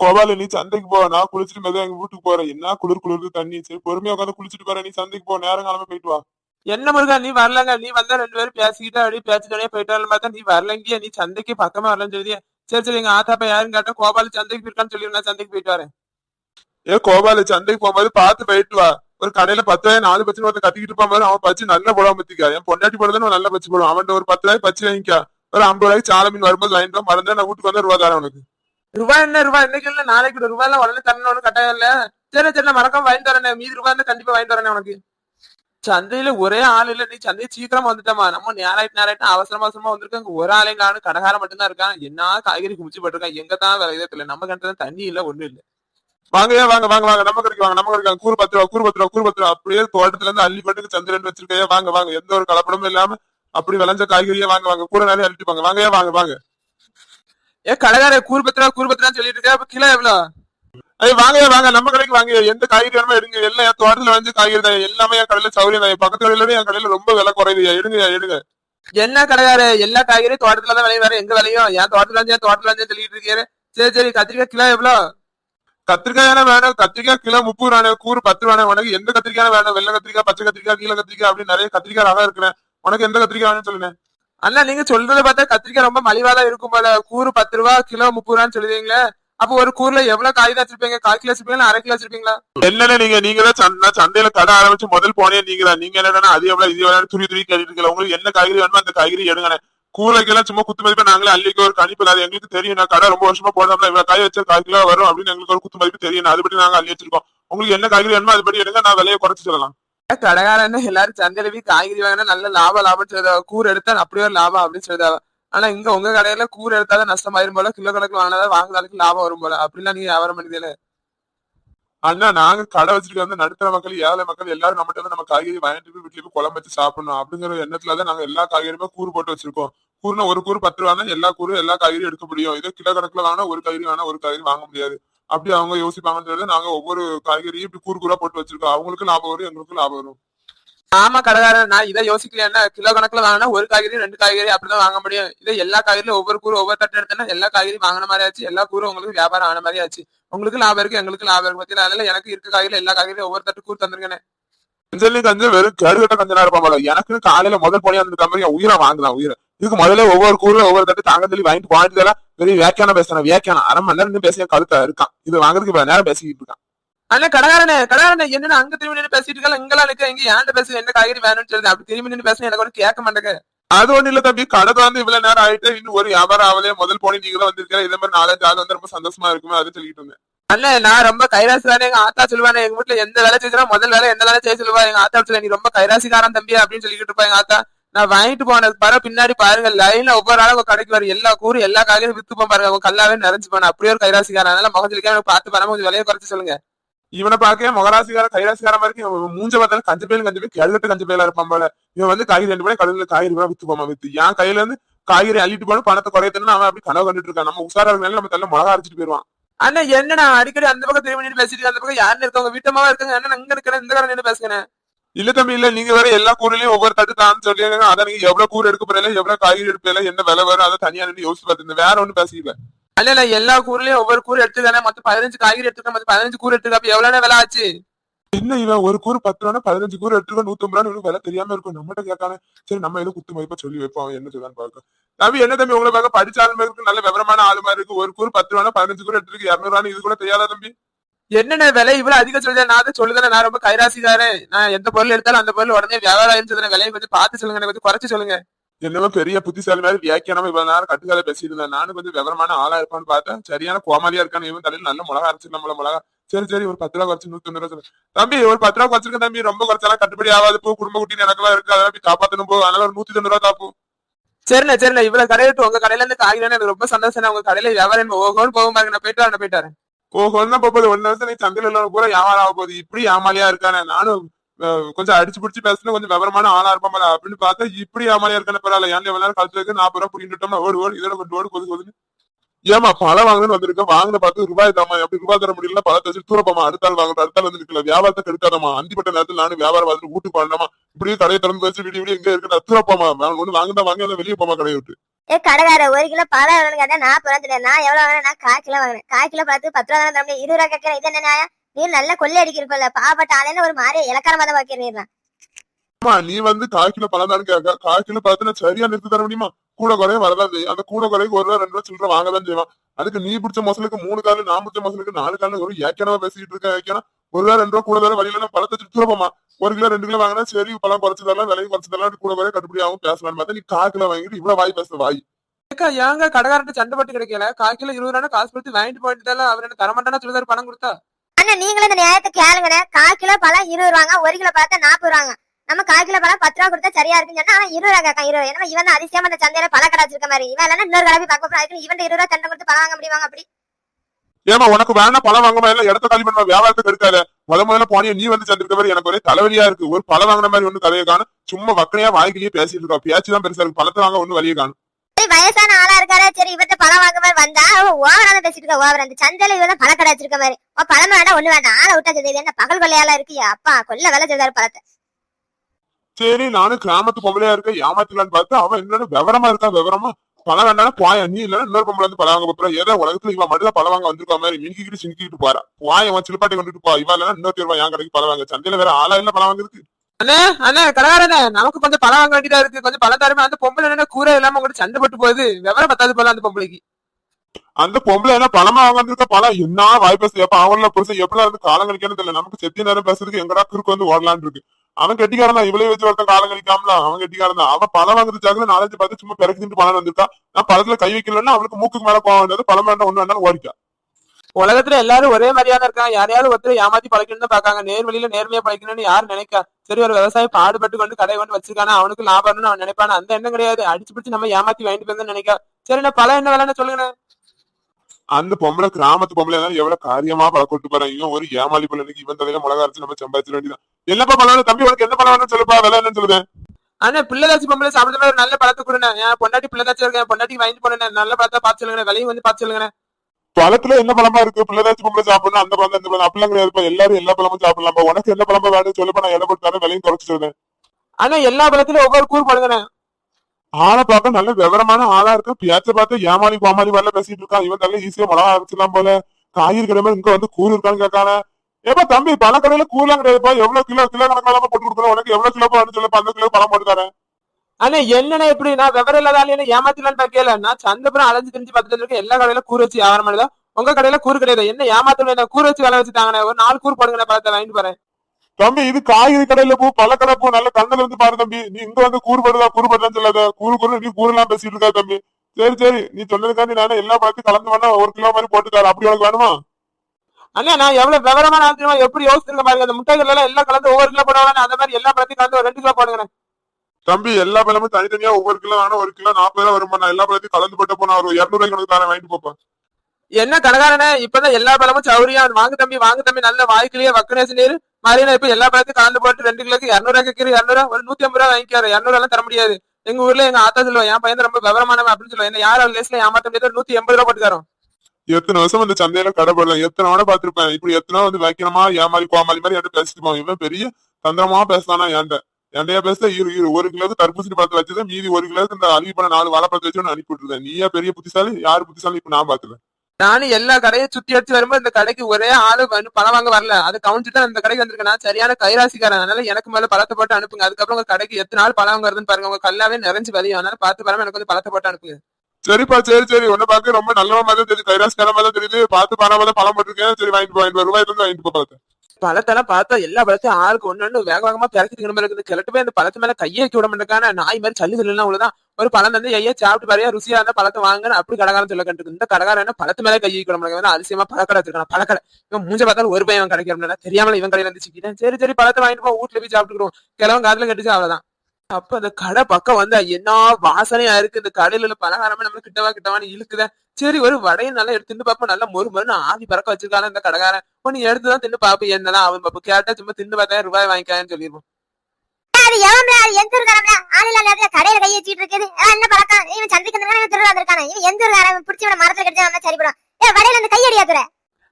கோபால நீ சந்தைக்கு போ நான் குளிச்சுட்டு மெதுவா எங்க வீட்டுக்கு போறேன். என்ன குளிர் குளிர்து தண்ணி சரி பொறுமையா உட்காந்து குளிச்சுட்டு போறேன். நீ சந்தைக்கு போ நேரம் காலமா போயிட்டு வா. என்ன முருகா நீ வரலங்க. நீ வந்தா ரெண்டு பேரும் பேசிக்கிட்டு அப்படியே பேசிட்டே போயிட்டு வரலாம் பார்த்தா நீ வரலங்கிய. நீ சந்தைக்கு பக்கமா வரலன்னு சொல்லியே. சரி சரி எங்க ஆத்தாப்பா யாரும் கேட்டா கோபால சந்தைக்கு போயிருக்கான்னு சொல்லி நான் சந்தைக்கு போயிட்டு வரேன். ஏ கோபால சந்தைக்கு போகும்போது பார்த்து போயிட்டு வா. ஒரு கடையில பத்து ரூபாய் நாலு பச்சு ஒருத்தர் கத்திக்கிட்டு போகும்போது அவன் பச்சு நல்லா போடாம பத்திக்கா என் பொண்டாட்டி போடுறதுன்னு நல்ல பச்சு போடுவான். அவன்கிட்ட ஒரு பத்து ரூபாய் பச்சு வாங்கிக்கா. ஒரு ஐம்பது ரூபாய்க்கு சால மீன் வரும்போது வாங்கிட்டு மறந்தா நான் வீட்டுக்கு வந்தா ரூபா தரேன் உனக்கு ரூபாய் என்ன ரூபாய் இன்னைக்கு இல்ல நாளைக்கு கூட ரூபாய் எல்லாம் உடனே தரணும்னு கட்டாயம் இல்ல. சரி சரி மறக்கம் மறக்காம வாங்கி தரேன். மீதி ரூபாய் இருந்தா கண்டிப்பா வாங்கி தரேன் உனக்கு. சந்தையில ஒரே ஆள் இல்ல. நீ சந்தை சீக்கிரமா வந்துட்டமா நம்ம நேராயிட்டு நேராயிட்டு அவசரமா அவசரமா வந்திருக்காங்க. ஒரு ஆளையும் காணும் கடைக்காரன் மட்டும்தான் இருக்கான். என்ன காய்கறி குமிச்சு போட்டிருக்கான். எங்க தான் விளையதே தெரியல நம்ம கிட்ட தண்ணி இல்ல ஒண்ணும் இல்ல. வாங்க வாங்க வாங்க வாங்க. நம்ம கடைக்கு வாங்க. நம்ம கடைக்கு கூறு பத்து ரூபா கூறு பத்து ரூபா கூறு பத்து ரூபா. அப்படியே தோட்டத்துல இருந்து அள்ளி பட்டுக்கு சந்திரன் வச்சிருக்கையா வாங்க வாங்க. எந்த ஒரு கலப்படமும் இல்லாம அப்படி விளைஞ்ச காய்கறியே வாங்க வாங்க. கூட நிறைய அள்ளிட்டு வாங்க வாங்க வாங்க வாங்க. ஏ கடைக்கார கூறு பத்திரா கூறு பத்திரான்னு சொல்லிட்டு இருக்கா. கிலோ எவ்வளவு ஐய் வாங்க வாங்க. நம்ம கடைக்கு வாங்க எந்த காய்கறி வேணுமோ எடுங்க. எல்லாம் என் தோட்டத்துல வந்து காய்கறி தான். எல்லாமே என் கடையில சௌரியம் தான் பக்கத்து கடையில என் கடையில ரொம்ப விலை குறையுது எடுங்க எடுங்க. என்ன கடைக்காரு? எல்லா காய்கறியும் தோட்டத்துல தான் விளையும். வேற எங்க விளையும்? என் தோட்டத்துல இருந்து என் தோட்டத்துல இருந்து சொல்லிட்டு இருக்காரு. சரி சரி. கத்திரிக்காய் கிலோ எவ்வளவு கத்திரிக்காய் வேணும்? கத்திரிக்காய் கிலோ முப்பது ரூபானே கூறு பத்து ரூபானே உனக்கு எந்த கத்திரிக்காய் வேணும்? வெள்ளை கத்திரிக்காய் பச்சை கத்திரிக்காய் நீல கத்திரிக்காய் அப்படி நிறைய கத்திரிக்காய் ரகம் இருக்கிறேன் உனக்கு எந்த கத்திரிக்காய் வேணும்னு சொல்லுங்க அண்ணா நீங்க சொல்றத பார்த்தா கத்திரிக்காய் ரொம்ப மலிவாதான் இருக்கும் போல. கூறு பத்து ரூபா கிலோ முப்பது ரூபான்னு சொல்லுவீங்களே. அப்ப ஒரு கூறுல எவ்வளவு காய் தான் வச்சிருப்பீங்க? கால் கிலோ வச்சிருப்பீங்களா? அரை கிலோ வச்சிருப்பீங்களா? என்னன்னு நீங்க நீங்க தான் சந்தை சந்தையில கடை ஆரம்பிச்சு முதல் போனே நீங்க தான். நீங்க என்னன்னா அது எவ்வளவு இது எவ்வளவு துணி துணி கேட்டு இருக்கல உங்களுக்கு என்ன காய்கறி வேணுமோ அந்த காய்கறி எடுங்கண்ணே. கூரைக்கெல்லாம் சும்மா குத்து மதிப்பா நாங்களே அள்ளிக்கு ஒரு கணிப்பு அது எங்களுக்கு தெரியும் நான் கடை ரொம்ப வருஷமா போனோம்னா இவ்வளவு காய் வச்சா கால் கிலோ வரும் அப்படின்னு எங்களுக்கு ஒரு குத்து மதிப்பு தெரியும். அதுபடி நாங்க அள்ளி வச்சிருக்கோம். உங்களுக்கு என்ன காய்கறி வேணுமோ அதுபடி எடுங்க. நான் விலையை குறைச்சு சொல்லலாம். கடைக்காரன் எல்லாரும் சந்தையில போய் காய்கறி வாங்கினா நல்ல லாபம் லாபம் சொல்லுதா கூறு எடுத்தா அப்படியே ஒரு லாபம் அப்படின்னு சொல்லுதா ஆனா இங்க உங்க கடையில கூறு எடுத்தாதான் நஷ்டமாயிரும் போல கிலோ கணக்கு வாங்கினா வாங்குறதுக்கு லாபம் வரும் போல. அப்படிலாம் நீங்க வியாபாரம் பண்ணிதே அண்ணா நாங்க கடை வச்சிருக்க வந்து நடுத்தர மக்கள் ஏழை மக்கள் எல்லாரும் நம்மகிட்ட வந்து நம்ம காய்கறி வாங்கிட்டு போய் வீட்டுல போய் குழம்பு வச்சு சாப்பிடணும் அப்படிங்கிற எண்ணத்துல தான் நாங்க எல்லா காய்கறியுமே கூறு போட்டு வச்சிருக்கோம். கூறுனா ஒரு கூறு பத்து ரூபா எல்லா கூறு எல்லா காய்கறியும் எடுக்க முடியும். இதே கிலோ கணக்குல வாங்கினா ஒரு காய்கறி வேணா ஒரு காய்கறி வாங்க முடியாது. அப்படி அவங்க யோசிப்பாங்கன்றது நாங்க ஒவ்வொரு காய்கறியும் இப்படி கூறு கூறா போட்டு வச்சிருக்கோம். அவங்களுக்கு லாபம் வரும் எங்களுக்கும் லாபம் வரும். ஆமா கடைக்காரன் நான் இதை யோசிக்கலையா கிலோ கணக்குல வாங்கினா ஒரு காய்கறி ரெண்டு காய்கறி அப்படிதான் வாங்க முடியும். இதே எல்லா காய்கறியும் ஒவ்வொரு கூறு ஒவ்வொரு தட்டு எடுத்தேன்னா எல்லா காய்கறியும் வாங்கின மாதிரி ஆச்சு. எல்லா கூறும் உங்களுக்கு வியாபாரம் ஆன மாதிரி ஆச்சு. உங்களுக்கு லாபம் இருக்கு எங்களுக்கு லாபம் இருக்கு. பத்தியில அதனால எனக்கு இருக்க காய்கறி எல்லா காய்கறியும் ஒவ்வொரு தட்டு கூறு தந்துருக்கேன். கஞ்சலி கஞ்சல் வெறும் கேடுகட்ட கஞ்சனா இருப்பான் போல. எனக்கு காலையில முதல் போனே அந்த கம்பெனி உயிரை வாங்குதான் உயிரை. இதுக்கு முதல்ல ஒவ்வொரு கூறுல ஒவ்வொரு தட்டு தாங்க சொல்லி வாங்கிட்டு போனதுல பெரிய வியாக்கியானம் பேசுறேன் வியாக்கியானம். அரை மணி நேரம் பேசிய கழுத்தா இருக்கான். இது வாங்குறதுக்கு நேரம் பேசிக்கிட்டு இருக்கான். அண்ணா கடைக்காரனே கடைக்காரனே என்னன்னு அங்க திரும்பி நின்று பேசிட்டு இருக்கல இங்கெல்லாம் நிக்க இங்க ஏன்ட்ட பேசு என்ன காய்கறி வேணும்னு சொல்லுது. அப்படி திரும்பி நின்று பேச எனக்கு ஒன்றும் கேட்க மாட்டேங்க. அது ஒண்ணு இல்ல தம்பி. கடை வந்து இவ்வளவு நேரம் ஆயிட்டு இன்னும் ஒரு வியாபாரம் ஆகலையே. முதல் போனி நீங்களும் வந்திருக்கிற இதே மாதிரி நாலஞ்சு ஆள் வந்து ரொம்ப சந்தோஷமா இருக்குமே அது சொல்லிட்டு இருந்தேன். அண்ணே நான் ரொம்ப கைராசி தானே எங்க ஆத்தா சொல்லுவானே எங்க வீட்டுல எந்த வேலை செஞ்சா முதல் வேலை எந்த வேலை செய்ய சொல்லுவா? எங்க ஆத்தா சொல்ல நீ ரொம்ப கைராசிக்காரன் தம்பி அப்படின்னு சொல்லிக்கிட்டு இருப்பா எங்க ஆத்தா. நான் வாங்கிட்டு போனது பாரு பின்னாடி பாருங்க லைன்ல ஒவ்வொரு உங்க கடைக்கு வரும் எல்லா கூறும் எல்லா காய்கறியும் வித்து போன் பாருங்க. உங்க கல்லாவே நிறைஞ்சு போன அப்படியே ஒரு கைராசிக்காரன். அதனால முகஞ்சலிக்கா எனக்கு பார்த்து பாருங்க கொஞ்சம் விலையை குறைச்சு சொல்லுங்க. இவனை பார்க்க முகராசிக்கார கைராசிக்கார மாதிரி மூஞ்ச பார்த்தாலும் கஞ்ச பேரும் கஞ்ச பேர் கழுகட்டு கஞ்ச பேலா இருப்பான் போல. இவன் வந்து காய்கறி ரெண்டு பேரும் கடையில காய்கறி கூட வித்து போமா வித்து. என் கையில இருந்து காய்கறி அள்ளிட்டு போன பணத்தை குறையத்துன்னு அவன் அப்படி கனவு கண்டுட்டு இருக்கான். நம்ம உசாரா இருக்கனால நம்ம தள்ள மிளகா அரைச்சிட்டு போயிருவான். அண்ணா என்னண்ணா அடிக்கடி அந்த பக்கம் திரும்பி நின்று பேசிட்டு அந்த பக்கம் யாருன்னு இருக்கவங்க வீட்டமாவா இருக்காங்க அண்ணா இங்க இருக்கிறேன் இந்த காரம் நின்று பேசுகிறேன் இல்ல தம்பி இல்ல நீங்க வேற எல்லா கூறுலயும் ஒவ்வொரு தட்டு தான் சொல்லிருக்காங்க அதை நீங்க எவ்வளவு கூறு எடுக்க போறீங்க எவ்வளவு காய்கறி எடுப்பீங்க என்ன விலை வரும் அதை தனியா நின்று யோசிச்சு பார்த்து வேற ஒண்ணும் பேசிக்கல. அல்ல இல்ல எல்லா கூறுலயும் ஒவ்வொரு கூறு எடுத்துக்கானே மொத்தம் பதினஞ்சு காய்கறி எடுத்துக்க மொத்தம் பதினஞ்சு கூறு எடுத்துக்க அப்ப எவ்வளவு விலை ஆச்சு? என்ன இவன் ஒரு கூறு பத்து ரூபா பதினஞ்சு கூறு எடுத்துருக்கா நூத்தம்பது ரூபா இவனுக்கு விலை தெரியாம இருக்கும். நம்மகிட்ட கேட்கானே சரி நம்ம ஏதோ குத்து மதிப்பா சொல்லி வைப்போம் அவன் என்ன சொல்றான்னு பார்க்க தம்பி என்ன தம்பி உங்களை பார்க்க படிச்ச ஆளுமா இருக்கு நல்ல விவரமான ஆளுமா இருக்கு. ஒரு கூறு பத்து ரூபா பதினஞ்சு கூறு எடுத்துருக்கு இரநூறுவான்னு இது கூட தெரியாதா தம்பி? என்னென்ன விலை இவ்வளவு அதிகம் சொல்லுது நான் தான் சொல்லுதானே நான் ரொம்ப கைராசிக்காரன். நான் எந்த பொருள் எடுத்தாலும் அந்த பொருள் உடனே வியாபாரம் ஆயிருந்ததுன விலையை கொஞ்சம் பார்த்து சொல்லுங்க எனக்கு கொஞ்சம் குறைச்சு சொல்லுங்க. என்னமோ பெரிய புத்திசாலி மாதிரி வியாக்கியானமா இவ்வளவு நேரம் கட்டுக்கால பேசிட்டு இருந்தேன். நானும் கொஞ்சம் விவரமான ஆளா இருப்பான்னு பார்த்தேன். சரியான கோமாளியா இருக்கான்னு இவன் தலையில நல்ல மிளகா அரைச்சு நம்மள மிளகா. சரி சரி ஒரு பத்து ரூபா குறைச்சு நூத்தி தொண்ணூறு ரூபா. தம்பி ஒரு பத்து ரூபா குறைச்சிருக்கேன் தம்பி. ரொம்ப குறைச்சாலும் கட்டுப்படி ஆகாது. போ குடும்ப குட்டி எனக்கெல்லாம் இருக்கு. அதெல்லாம் போய் காப்பாத்தணும் போ. அதனால ஒரு நூத்தி தொண்ணூறு ரூபா தாப்பு சரிண்ணே சரிண்ணே. இவ்வளவு கடையிட்டு உங்க கடையில இருந்து காய்கறி எனக்கு ரொம்ப சந்தோஷம். உங்க கடையில வியாபாரம் ஓகோன்னு போகும் பாருங்க. நான் போயிட்டு வரேன் போயிட்டு வரேன். ஓஹோன்னு போகுது ஒன்னு வருஷம் நீ சந்தையில உள்ள பூரா வியாபாரம் ஆக போகுது? இப்படி ஏமாலியா இருக்கானே? நானும் அஹ், கொஞ்சம் அடிச்சு பிடிச்சி பேசணும் கொஞ்சம் விவரமான ஆளா இருப்பாமல அப்படின்னு பார்த்தா இப்படி ஏமாலியா இருக்கானே பரவாயில்ல. ஏன் எவ்வளவு நேரம் கழுத்துல இருக்கு நாற்பது ரூபா புடிங்கிட்டோம்னா ஓடு ஓடு இதோட கொஞ்சம் ஓடு கொது கொதுன்னு. ஏமா பழம் வாங்கணும்னு வந்திருக்கேன். வாங்கின பார்த்து ரூபாய் தாமா எப்படி ரூபாய் தர முடியல பழத்தை வச்சு தூரப்பாமா அடுத்த ஆள் வாங்குற அடுத்த வந்து வியாபாரத்தை கெடுக்காதமா அந்திப்பட்ட நேரத்தில் நானும் வியாபாரம் பார்த்துட்டு வீட்டுக்கு பண்ணலாமா இப்படியே கடையை திறந்து வச்சு விடிய விடிய எங்க இருக்கு தூரப்பாமா ஒண்ணு வாங்கினா வாங்க வெளியே போமா கடையை விட்டு. ஏ கடைக்கார ஒரு கிலோ பழம் எவ்வளவு கேட்டா நான் ரூபா நான் எவ்வளவு வாங்கினேன்? நான் கால் கிலோ வாங்கினேன். கால் கிலோ பார்த்து பத்து ரூபா தானே தர இருபது ரூபா கேட்கறேன். இது என்ன நியாயம் நீ நல்லா கொள்ளை அடிக்கிறப்பல பாவப்பட்ட ஆளுன்னு ஒரு மாதிரி இலக்காரமா தான் வைக்கிறீங்களா அம்மா நீ வந்து கால் கிலோ பழம் தான் கேட்க. கால் கிலோ பழத்தை சரியா நிறுத்தி தர முடியுமா? கூட குறைய வரதான் செய்யும் அந்த கூட குறைக்கு ஒரு ரூபா ரெண்டு ரூபா சில்லற வாங்க தான் செய்வான். அதுக்கு நீ பிடிச்ச மசலுக்கு மூணு காலு நான் பிடிச்ச மசலுக்கு நாலு காலு ஒரு ஏக்கனவா பேசிட்டு இருக்க ஏக்கனா ஒரு ரூபா ரெண்டு ரூபா கூட தர வழியில பழத்தை சுற்றுப்போமா ஒரு கிலோ ரெண்டு கிலோ வாங்கினா சரி பழம் குறைச்சு தரலாம் விலையும் குறைச்சு தரலாம் கூட குறைய கட்டுப்படி ஆகும் பேசலாம்னு பார்த்தா நீ கால் கிலோ வாங்கிட்டு இவ்வளவு வாய் பேச வாய். அக்கா ஏங்க கடைக்காரன்ட்ட சண்டை போட்டு கிடைக்கல கால் கிலோ இருபது ரூபா காசு கொடுத்து வாங்கிட்டு போயிட்டு அவர் என்ன தரமாட்டானா சொல்லுதாரு பணம் கொடுத்தா? அண்ணா நீங்களும் இந்த நியாயத்தை கேளுங்கண்ணே. கால் கிலோ பழம் இருபது ரூபாங்க ஒரு கிலோ பழத்தை நாற்பது ரூபாங்க. நம்ம கால் கிலோ பழம் பத்து ரூபா கொடுத்தா சரியா இருக்குன்னு சொன்னா இருபது ரூபா இருபது ஏன்னா இவன் அதிசயமா அந்த சந்தையில பழ கடை வச்சிருக்க மாதிரி. இவன் இல்லைன்னா இன்னொரு கடை போய் பார்க்க போறான். இவன் இருபது ரூபா சண்டை கொடுத்து பழம் வாங்க முடியுவாங்க அப்படி? ஏமா உனக்கு வேணா பழம் வாங்க மாதிரி இடத்த காலி பண்ண வியாபாரத்துக்கு எடுக்காத முத முதல்ல போனிய நீ வந்து சந்திருக்க மாதிரி எனக்கு ஒரே தலைவலியா இருக்கு. ஒரு பழம் வாங்கின மாதிரி ஒண்ணு கதையை காணும். சும்மா வக்கனையா வாய்க்கிலேயே பேசிட்டு இருக்கா பேச்சு தான் பெருசா இருக்கு பழத்தை வாங்க ஒண்ணு வழியை காணும். வயசான ஆளா இருக்காரு சரி இவர்ட்ட பழம் வாங்க மாதிரி வந்தா ஓவரா பேசிட்டு இருக்கா. ஓவர் அந்த சந்தையில இவன் பழ கடை வச்சிருக்க மாதிரி. பழம் வேண்டாம் ஒண்ணு வேண்டாம். ஆளை விட்டா சரி இது என்ன பகல் கொள்ளையால இருக்கியா அப்பா கொல்ல வேலை செய்தாரு பழத்தை. சரி நானும் கிராமத்து பொம்பளையா இருக்க ஏமாத்தலான்னு பார்த்து அவன் என்னன்னு விவரமா இருக்கா? விவரமா? பழம் வேண்டாம் போயா நீ இல்ல இன்னொரு பொம்பளை வந்து பழம் வாங்க போறா. ஏதோ உலகத்துல இவன் மட்டும் பழம் வாங்க வந்திருக்க மாதிரி மினிக்கிட்டு சிங்கிட்டு போறா. போய் அவன் சிலுப்பாட்டை கொண்டுட்டு போ. இவன் இல்லைன்னா இன்னொரு ரூபாய் என் கடைக்கு பழம் வாங்க. சந்தையில வேற ஆளா இல்ல பழம் வாங்குறதுக்கு. அண்ணே அண்ணே கடைக்காரனே நமக்கு கொஞ்சம் பழம் வாங்க வேண்டியதா இருக்கு. கொஞ்சம் பழம் தருமே. அந்த பொம்பளை என்ன கூரை இல்லாம உங்கள்ட்ட சண்டை போட்டு போகுது. விவரம் பத்தாது போல அந்த பொம்பளைக்கு. அந்த பொம்பளை என்ன பழமா வாங்க வந்திருக்க? பழம் என்ன வாய் பேசு எப்ப அவங்கள புருஷன் எப்படிலாம் இருந்து காலம் கழிக்கணும் தெரியல. நமக்கு செத்தி நேரம் பேசுறதுக்கு எங்கடா குறுக்கு வந்து ஓடலான்னு இருக்கு. அவன் கெட்டிக்காரன் தான். இவ்வளவு வச்சு ஒருத்தன் காலம் கழிக்காமல? அவன் கெட்டிக்காரன் தான். அவன் பழம் வாங்குறதுக்காக நாலஞ்சு பார்த்து சும்மா பிறகு திண்டு பணம் வந்திருக்கா நான் பழத்துல கை வைக்கலன்னா அவளுக்கு மூக்குக்கு மேல போக வேண்டியது பழம் வேண்டாம் ஒண்ணு வேண்டாம் ஓடிக்கா உலகத்துல எல்லாரும் ஒரே மாதிரியான இருக்காங்க. யாரையாவது ஒருத்தர் ஏமாத்தி பழக்கணும்னு பாக்காங்க நேர்வழியில நேர்மையா பழக்கணும்னு யாரு நினைக்கா? சரி ஒரு விவசாயி பாடுபட்டு கொண்டு கடை கொண்டு வச்சிருக்கானா? அவனுக்கு லாபம்னு அவன் நினைப்பான? அந்த எண்ணம் கிடையாது. அடிச்சு பிடிச்சு நம்ம ஏமாத்தி வாங்கிட்டு போயிருந்தேன் நினைக்கா. சரி நான் பழம் என்ன வேலைன்னு சொல்லுங்க அந்த பொம்பளை கிராமத்து பொம்பளை எல்லாம் எவ்வளவு காரியமா பழம் கொண்டு போறான் இவன் ஒரு ஏமாளி பிள்ளைக்கு இவன் தலையில மிளகா அரைச்சு நம்ம சம்பாதிச்சிட வேண்டியதான் என்னப்பா பழம் வேணும்? தம்பி உனக்கு என்ன பழம் வேணும்னு சொல்லுப்பா? விலை என்னன்னு சொல்லுவேன் ஆனா பிள்ளைதாச்சி பொம்பளை சாப்பிடுற மாதிரி நல்ல பழத்தை கொடுங்க என் பொண்டாட்டி பிள்ளைதாச்சும் இருக்கேன். பொண்டாட்டி வாங்கிட்டு போனேன் நல்ல பழத்தை பார்த்து சொல்லுங்க விலையும் வந்து பார்த்து சொல்லுங்க பழத்துல என்ன பழமா இருக்கு? பிள்ளைதாச்சும் பொம்பளை சாப்பிடணும். அந்த பழம் இந்த பழம். அப்படிலாம் கிடையாதுப்பா. எல்லாரும் எல்லா பழமும் சாப்பிடலாம்ப்பா. உனக்கு என்ன பழமா வேணும்? சொல்லுப்பா. நான் எதை போட்டு தரேன் விலையும் குறைச்சு சொல்றேன். ஆனா எல்லா பழத்திலும் ஒவ்வொரு கூறு போடுங்க ஆளை பார்க்க நல்ல விவரமான ஆளா இருக்கு பேச்ச பார்த்து ஏமாளி கோமாளி வரல பேசிட்டு இருக்கான். இவன் நல்ல ஈஸியா மிளகா அரைச்சிடலாம் போல. காய்கறி கடை மாதிரி இங்க வந்து கூறு இருக்கான்னு கேட்கானே ஏப்பா தம்பி பல கடையில கூலாம் கிடையாதுப்பா. எவ்வளவு கிலோ கிலோ கணக்கால போட்டு கொடுக்குறோம் உனக்கு எவ்வளவு கிலோ வேணும்னு சொல்லப்பா அந்த கிலோ பழம் போட்டு தரேன். ஆனா என்னன்னா எப்படி நான் விவரம் இல்லாத ஆளு. ஏமாத்தலான்னு கேட்கல நான் சந்தபுரம் அலைஞ்சு தெரிஞ்சு பார்த்துட்டு இருக்கேன் எல்லா கடையில கூறு வச்சு வியாபாரம் பண்ணல உங்க கடையில கூறு கிடையாது. என்ன ஏமாத்தல கூறு வச்சு வேலை வச்சு ஒரு நாலு கூறு போடுங்க பழத்தை வாங்கிட்டு போறேன். தம்பி இது காய்கறி கடையில போ பழ கடை போ நல்ல கண்ணுல வந்து பாரு தம்பி. நீ இங்க வந்து கூறு படுதா கூறு படுதான்னு சொல்லாத. கூறு கூறு நீ கூறுலாம் பேசிட்டு இருக்கா தம்பி. சரி சரி. நீ சொன்னதுக்காண்டி நானே எல்லா பழத்தையும் கலந்து வேணா ஒரு கிலோ மாதிரி போட்டு தரேன் அப்படி உனக்கு வேணுமா? அண்ணா நான் எவ்வளவு ஆள் தெரியுமா எப்படி யோசிச்சிருக்க பாருங்க. அந்த முட்டைகள் எல்லாம் எல்லாம் கலந்து ஒவ்வொரு கிலோ போடுவாங்க. அந்த மாதிரி எல்லா பழத்தையும் கலந்து ஒரு ரெண்டு கிலோ போடுங்க தம்பி எல்லா பழமும் தனித்தனியா ஒவ்வொரு கிலோ வேணும் ஒரு கிலோ நாற்பது ரூபா வருமா நான் எல்லா பழத்தையும் கலந்து போட்டு போனா ஒரு இருநூறு ரூபாய்க்கு தரேன். வாங்கிட்டு போப்பா. என்ன கடைக்காரனே இப்பதான் எல்லா பழமும் சௌரியம். வாங்க தம்பி வாங்க தம்பி. நல்ல வாய்க்கிலேயே வக்கனேசு நீர். மாதிரியான இப்ப எல்லா பழத்தையும் கலந்து போட்டு ரெண்டு கிலோக்கு இரநூறுவா கேட்கிற இரநூறுவா ஒரு நூத்தி ஐம்பது ரூபா வாங்கிக்காரு இரநூறு எல்லாம் தர முடியாது. எங்க ஊர்ல எங்க ஆத்தா சொல்லுவா என் பையன் ரொம்ப விவரமானவன் அப்படின்னு சொல்லுவா என்ன யாரும் லேஸ்ல ஏமாத்த முடியாது நூத்தி எண்பது ரூபா போட்டுக்காரோம் எத்தனை வருஷம் அந்த சந்தையில கடை போடலாம். எத்தனை விட பாத்திருப்பேன் இப்படி எத்தனை வந்து வைக்கணுமா ஏமாறி கோமாளி மாதிரி என்கிட்ட பேசிட்டு இவன் பெரிய தந்திரமா பேசுறானா என்கிட்ட. என்கிட்டயா பேச இரு இரு ஒரு கிலோக்கு தர்பூசணி பழத்தை வச்சுதான் மீதி ஒரு கிலோக்கு இந்த அழுகி பண்ண நாலு வாழைப்பழத்தை வச்சு ஒண்ணு அனுப்பி விட்டுருந்தேன் நீயா பெரிய புத்திசாலி யாரு புத்திசாலி இப்ப நான் பாத்துறேன் நானும் எல்லா கடையும் சுத்தி அடிச்சு வரும்போது இந்த கடைக்கு ஒரே ஆளு வந்து பழம் வாங்க வரல. அது கவுஞ்சிட்டு தான் இந்த கடைக்கு வந்திருக்கேன் நான் சரியான கைராசிக்காரன். அதனால எனக்கு மேல பழத்தை போட்டு அனுப்புங்க. அதுக்கப்புறம் உங்க கடைக்கு எத்தனை நாள் பழம் வாங்க வருதுன்னு பாருங்க. உங்க கல்லாவே நிறைஞ்சு வரையும் அதனால பார்த்து பழம் எனக்கு வந்து பழத்தை போட்டு அனுப்புங்க. சரிப்பா சரி சரி. உன்ன பாக்க ரொம்ப நல்லவா மாதிரி தெரியுது. கைராசிக்கார மாதிரி தெரியுது. பார்த்து பணம் பழம் போட்டிருக்கேன். சரி வாங்கிட்டு வாங்கிட்டு. ரூபாய் தந்து வாங்கிட்டு போ பழத்தை. பழத்தெல்லாம் பார்த்தா எல்லா பழத்தையும் ஆளுக்கு ஒண்ணு ஒண்ணு வேக வேகமா பிறக்கிட்டு கிளம்ப இருக்குது. கிளட்டு போய் அந்த பழத்து மேல கையை வைக்க விட மாட்டேங்கான நாய் மாதிரி சல்லி சொல்லலாம் அவ்வளவுதான். ஒரு பழம் வந்து ஐயா சாப்பிட்டு பாரியா ருசியா இருந்தா பழத்தை வாங்க அப்படி கடைக்காரன் சொல்ல கண்டு இந்த கடைக்காரன் என்ன பழத்து மேல கையை வைக்க வந்து அதிசயமா பழக்கடை வச்சிருக்கான். பழக்கடை. இவன் மூஞ்ச பார்த்தாலும் ஒரு பையன் கிடைக்கிறோம்னா தெரியாமல இவன் கடையில இருந்து சிக்கிட்டேன். சரி சரி பழத்தை வாங்கிட்டு போ வீட்டுல போய் சாப்பிட்டுக்கிறோம். கிளவன் காதுல கட்டுச்சு அவ்வளவுதான். அப்ப அந்த கடை பக்கம் வந்து என்ன வாசனையா இருக்கு. இந்த கடையில உள்ள பலகாரமே நம்ம கிட்டவா கிட்டவான்னு இழுக்குத. சரி ஒரு வடையும் நல்லா எடுத்து தின்னு பார்ப்போம் நல்லா மொறு மொறுன்னு ஆவி பறக்க வச்சிருக்காங்க இந்த கடைக்காரன் ஒன்னு எடுத்துதான் தின்னு பாப்போம் என்னதான் அவன் பாப்பு கேட்டா சும்மா தின்னு பார்த்தா ரூபாய் வாங்கிக்கான்னு சொல்லிருப்போம் அது எவன்ல அது எந்த ஊருக்காரம்ல ஆளில்லா நேரத்துல கடையில கை வச்சிட்டு இருக்குது அதான் என்ன பழக்கம்? இவன் திருவிழா வந்திருக்கான. இவன் எந்த ஊருக்காரன்? பிடிச்சி இவனை மரத்துல கடிச்சா ஏ வடையில அந்த கையடியா துற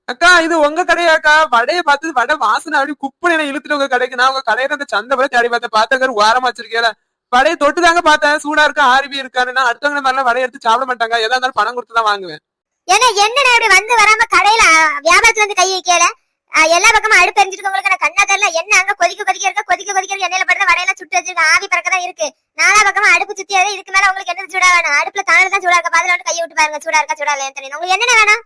அக்கா இது உங்க கடையாக்கா வடையை பார்த்து வடை வாசனை அப்படி குப்பனை இழுத்துட்டு உங்க கடைக்கு. நான் உங்க கடையில அந்த சந்தை போல தேடி பார்த்தேன். பார்த்தா ஓரமா வச்சிருக்கேன் வடையை தொட்டு தாங்க பார்த்தேன். சூடா இருக்கா ஆர்வி இருக்கான்னு நான் அடுத்தவங்க மாதிரிலாம் வடையை எடுத்து சாப்பிட மாட்டாங்க. எதா இருந்தாலும் பணம் கொடுத்து தான் வாங்குவேன். ஏன்னா என்னடா இப்படி வந்து வராம கடையில வியாபாரத்துல வந்து கை வைக்கல? எல்லா பக்கமும் அடுப்பு எரிஞ்சிருக்கவங்களுக்கு உங்களுக்கு நான் கண்ணா தெரியல. என்ன அங்க கொதிக்க கொதிக்க இருக்க கொதிக்க கொதிக்க எண்ணெயில படுத்த வடையெல்லாம் சுட்டு வச்சிருக்க ஆவி பறக்க தான் இருக்கு. நாலா பக்கமா அடுப்பு சுத்தி எது இதுக்கு மேல உங்களுக்கு என்ன சூடா வேணும்? அடுப்புல தானே தான் சூடா இருக்க? பாதுல வந்து கையை விட்டு பாருங்க. சூடா இருக்கா சூடா இல்லையா தெரியும் உங்களுக்கு என்ன வேணும்?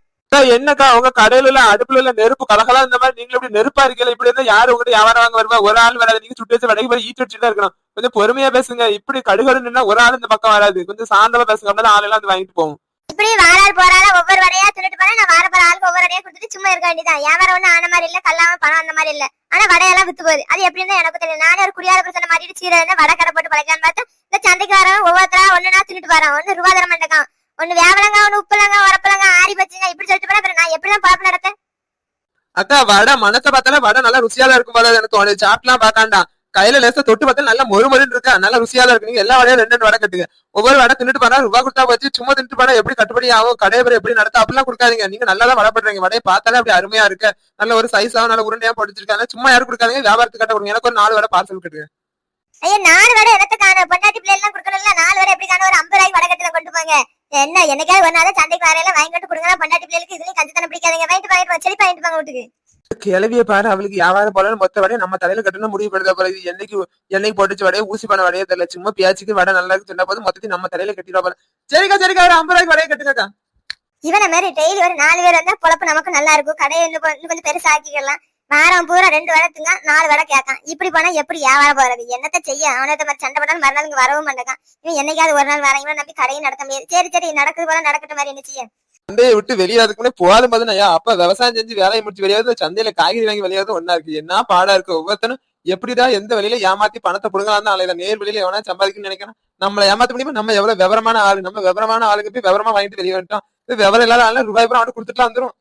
என்னக்கா? உங்க கடையில எல்லாம் அடுப்புல எல்லாம் நெருப்பு கலகலா இந்த மாதிரி நீங்களும் இப்படி நெருப்பா இருக்கல இப்படி இருந்தா யாரு உங்ககிட்ட வியாபாரம் வாங்க வருவா? ஒரு ஆள் வராது. நீங்க சுட்டு வச்சு வடைக்கு போய் ஈட்டு வச்சுட்டு இருக்கணும். கொஞ்சம் பொறுமையா பேசுங்க. இப்படி கடுகடு ஒரு ஆள் இந்த பக்கம் வராது. கொஞ்சம் சாந்தமா பேசுங்க. அப்படின்னா ஆள் எல்லாம் வந்து வாங்கிட்டு போகும் இப்படி வாரால் போறால ஒவ்வொரு வடையா திருட்டு போனா நான் வார போற ஆளுக்கு ஒவ்வொரு வரையா கொடுத்துட்டு சும்மா இருக்க வேண்டியதான் வியாபாரம் ஒண்ணு ஆன மாதிரி இல்ல கல்லாம பணம் அந்த மாதிரி இல்ல. ஆனா வடையெல்லாம் வித்து போகுது. அது எப்படின்னு எனக்கு தெரியும் நானே ஒரு குடியார பிரச்சனை மாட்டிட்டு சீரை வடை கடை போட்டு பழைக்கலான்னு பார்த்தா இந்த சந்தைக்கு வரவன் ஒவ்வொருத்தரா ஒண்ணுனா தின்னுட்டு வரான் ஒண்ணு ரூபா தர மாட்டேங்கான் ஒண்ணு வியாபாரங்க ஒண்ணு உப்புலங்க உரப்புலங்க ஆரி பச்சுங்க இப்படி சொல்லிட்டு போனா அப்புறம் நான் எப்படிதான் பாப்பு நடத்தேன்? அக்கா வடை மனத்தை பார்த்தாலே வடை நல்லா ருசியா இருக்கும் போல எனக்கு தோணுது சாப்பிடலாம் பார்க்காண்டா கையில லேசா தொட்டு பார்த்தா நல்லா மொறு மொறுன்னு இருக்கா. நல்லா ருசியா இருக்கு. நீங்க எல்லா வடையும் ரெண்டு ரெண்டு வடை கட்டுங்க. ஒவ்வொரு வடை தின்னுட்டு போனா ரூபா கொடுத்தா வச்சு சும்மா தின்னுட்டு போனா எப்படி கட்டுப்படி ஆகும் கடையை எப்படி நடத்த அப்படிலாம் கொடுக்காதீங்க. நீங்க நல்லா தான் வடப்படுறீங்க வடையை பார்த்தாலே அப்படி அருமையா இருக்கு. நல்ல ஒரு சைஸாவும் நல்ல உருண்டையா படிச்சிருக்காங்க சும்மா யாரும் கொடுக்காதீங்க. வியாபாரத்துக்கு கட்ட கொடுங்க. எனக்கு ஒரு நாலு வடை பார்சல் கட்டுங்க. ஐயா நாலு வடை இடத்த காண பொண்டாட்டி பிள்ளை எல்லாம் கொடுக்கணும்ல? நாலு வடை எப்படி காண ஒரு ஐம்பது ரூபாய்க்கு வடை கட்டுல கொண்டு போங்க. என்ன என்னைக்காவது ஒரு நாள் சந்தைக்கு வரையில வாங்கிட்டு கொடுங்க. பொண்டாட்டி பிள்ளைகளுக்கு இதுலயும் கஞ்சித்தனம் பிடிக்காதீங்க. வாங்கிட்டு வாங்கிட்டு வாங்க. வாங்கிட்டு வாங்க வீட்டுக்கு. கிளவிய பாரு அவளுக்கு வியாபாரம் போல மொத்த வடையை நம்ம தலையில கட்டணும் முடிவு பண்ணுறத போல இது. என்னைக்கு என்னைக்கு போட்டுச்சு வடையை? ஊசி பண்ண வடையே தெரியல. சும்மா பேச்சுக்கு வடை நல்லா இருக்கு சொன்ன போது மொத்தத்தையும் நம்ம தலையில கட்டிடுவா போல. சரிக்கா சரிக்கா ஒரு ஐம்பது ரூபாய்க்கு வடையை கட்டுக்கா இவனை மாதிரி டெய்லி ஒரு நாலு பேர் வந்தா பொழப்பு நமக்கு நல்லா இருக்கும். கடையை இன்னும் இன்னும் கொஞ்சம் பெருசா ஆக்கிக்கலாம். வாரம் பூரா ரெண்டு வடை திங்க நாலு வடை கேட்கான். இப்படி போனா எப்படி வியாபாரம் போறது? என்னத்த செய்ய? அவனத்த மாதிரி சண்டை பண்ணாலும் மறுநாள் வரவும் மாட்டேங்கான். இவன் என்னைக்காவது ஒரு நாள் வரேன். இவன் நம்பி கடையும் நடத்த முடியாது. சரி சரி நடக்குது போல நடக்கட்டும் மாதிரி என்ன செய்ய? சந்தையை விட்டு வெளியாதுக்கு முன்னே போகாத பாத்தீங்கன்னா ஐயா. அப்ப விவசாயம் செஞ்சு வேலையை முடிச்சு வெளியாவது சந்தையில காய்கறி வாங்கி வெளியாவது ஒன்னா இருக்கு. என்ன பாடா இருக்கு ஒவ்வொருத்தனும் எப்படிடா எந்த வழியில ஏமாத்தி பணத்தை புடுங்கலாம் தான் அலையில நேர் வெளியில எவனா சம்பாதிக்கணும்னு நினைக்கிறேன் நம்மளை ஏமாத்த முடியுமா? நம்ம எவ்வளவு விவரமான ஆளு. நம்ம விவரமான ஆளுக்கு போய் விவரமா வாங்கிட்டு வெளியே வந்துட்டோம். விவரம் இல்லாத ஆளு ரூபாய் பூரா அவனுக்கு கொடுத்துட்டு வந்துடும்